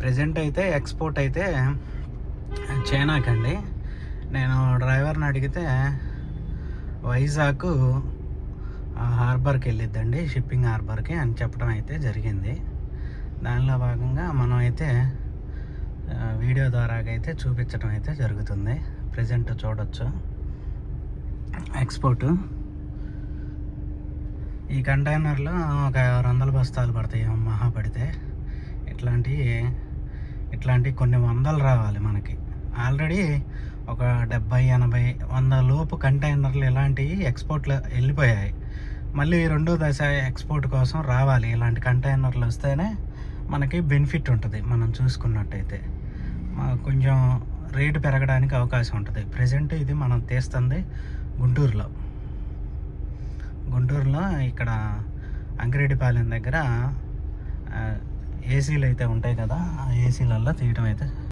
Present అయితే export అయితే చైనాకండి నేను డ్రైవర్ని అడిగితే వైజాగ్ హార్బర్కి వెళ్ళిద్దండి షిప్పింగ్ హార్బర్కి అని చెప్పడం అయితే జరిగింది. దానిలో భాగంగా మనం అయితే వీడియో ద్వారా అయితే చూపించడం అయితే జరుగుతుంది. ప్రజెంట్ చూడొచ్చు. ఎక్స్పోర్ట్ ఈ కంటైనర్లో ఒక ఆరు వందల బస్తాలు పడతాయి మహా పడితే. ఇట్లాంటి ఇట్లాంటి కొన్ని వందలు రావాలి మనకి. ఆల్రెడీ ఒక డెబ్బై ఎనభై వంద లోపు కంటైనర్లు ఇలాంటివి ఎక్స్పోర్ట్లో వెళ్ళిపోయాయి. మళ్ళీ రెండో దశ ఎక్స్పోర్ట్ కోసం రావాలి. ఇలాంటి కంటైనర్లు వస్తేనే మనకి బెనిఫిట్ ఉంటుంది మనం చూసుకున్నట్టయితే. కొంచెం రేటు పెరగడానికి అవకాశం ఉంటుంది. ప్రజెంట్ ఇది మనం తీస్తుంది గుంటూరులో. గుంటూరులో ఇక్కడ అంకిరెడ్డిపాలెం దగ్గర ఏసీలు అయితే ఉంటాయి కదా ఆ ఏసీలల్లో తీయడం అయితే